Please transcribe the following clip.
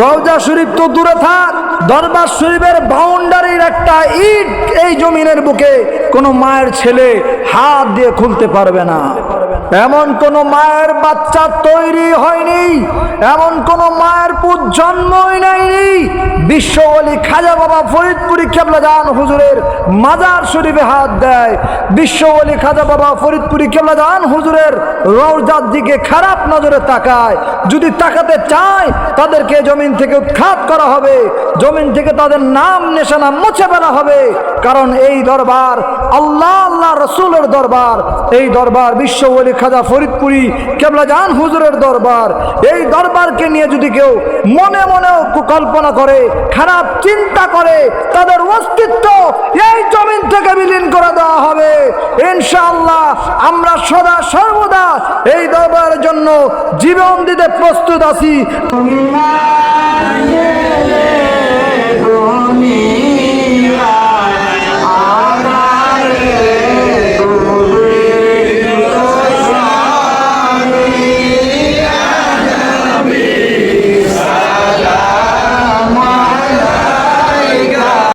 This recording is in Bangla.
রওজা শরীফ তো দূরে থাক, দরবার শরীফের বাউন্ডারির একটা ইট এই জমিনের বুকে কোনো মায়ের ছেলে হাত দিয়ে খুলতে পারবে না। এমন কোন মায়ের বাচ্চা তৈরি হয়নি, এমন কোন মায়ের জন্মই নেয়নি বিশ্ব বলি খাজা বাবা ফরিদপুরি কেবলা জান হুজুরের মাজার শরীফে হাত দেয়। বিশ্ব বলি খাজা বাবা ফরিদপুরি কেবলা জান হুজুরের রওজার দিকে খারাপ নজরে তাকায়। যদি তাকাতে চায়, তাদেরকে জমিন থেকে উৎখাত করা হবে। জমিন থেকে তাদের নাম নিশানা মুছে ফেলা হবে। কারণ এই দরবার আল্লাহ আল্লাহ রসুলের দরবার, এই দরবার বিশ্ব বলি খাজা ফরিদপুরি কেবলা জান হুজুরের দরবার, এই দরবারকে নিয়ে যদি কেউ মনে মনেও কল্পনা করে, খারাপ চিন্তা করে, তাদের অস্তিত্ব এই জমিন থেকে বিলীন করে দেওয়া হবে। ইনশাআল্লাহ আমরা সদা সর্বদা এই দরবারের জন্য জীবন দিতে প্রস্তুত আছি।